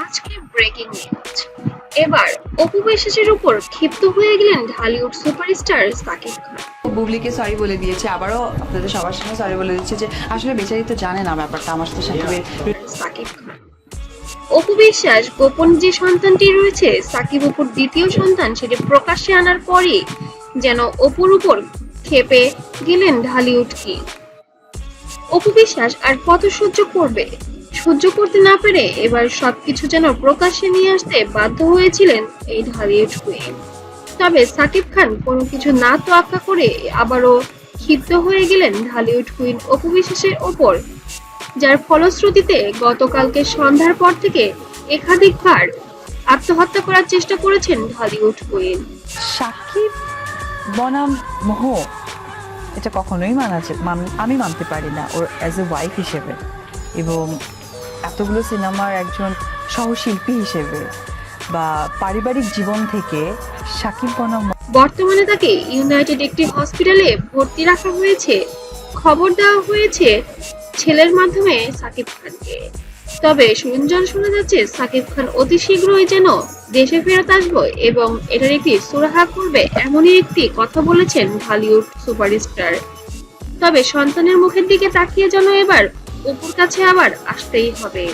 আজকে breaking news এবার অপু বিশ্বাসের উপর ক্ষিপ্ত হয়ে গেলেন ঢালিউড সুপারস্টার সাকিব খান। বুবলিকে সরি বলে দিয়েছে আবারও আপনাদের সবার সামনে সরি বলে দিচ্ছে যে আসলে বেচারি তো জানে না ব্যাপারটা আমার সাথে সাকিবের সাকিব খান। অপু বিশ্বাস গোপন যে সন্তানটি রয়েছে সাকিব অপুর দ্বিতীয় সন্তান সেটি প্রকাশ্যে আনার পরে যেন অপুর উপর খেপে গেলেন ঢালিউড কি অপু বিশ্বাস আর কত সহ্য করবে? সহ্য করতে না পেরে এবার সবকিছু যেন প্রকাশ্যে নিয়ে আসতে বাধ্য হয়েছিলেন এই ঢালিউড কুইন তবে সাকিব খান কোনো কিছু না তোয়াক্কা করে আবারও ক্ষিপ্ত হয়ে গেলেন ঢালিউড কুইন অপু বিশ্বাসের ওপর, যার ফলশ্রুতিতে গতকালকে সন্ধ্যার পর থেকে একাধিকবার আত্মহত্যা করার চেষ্টা করেছেন ঢালিউড কুইন। সাকিব বনাম মোহ। এটা কখনোই মানা আমি মানতে পারি না, ওর অ্যাজ এ ওয়াইফ হিসেবে। এবং এতগুলো সিনেমার একজন সহশিল্পী হিসেবে বা পারিবারিক জীবন থেকে সাকিব বনাম বর্তমানে তাকে ইউনাইটেড একটি হসপিটালে ভর্তি রাখা হয়েছে। খবর দেওয়া হয়েছে ছেলের মাধ্যমে সাকিব খানকে। তবে সুঞ্জন শোনা যাচ্ছে, সাকিব খান অতি শীঘ্রই যেন দেশে ফেরত আসব এবং এটার একটি সুরাহা করবে এমনই একটি কথা বলেছেন হলিউড সুপারস্টার। তবে সন্তানের মুখের দিকে তাকিয়ে যেন এবার অপুর কাছে আবার আসতেই হবে।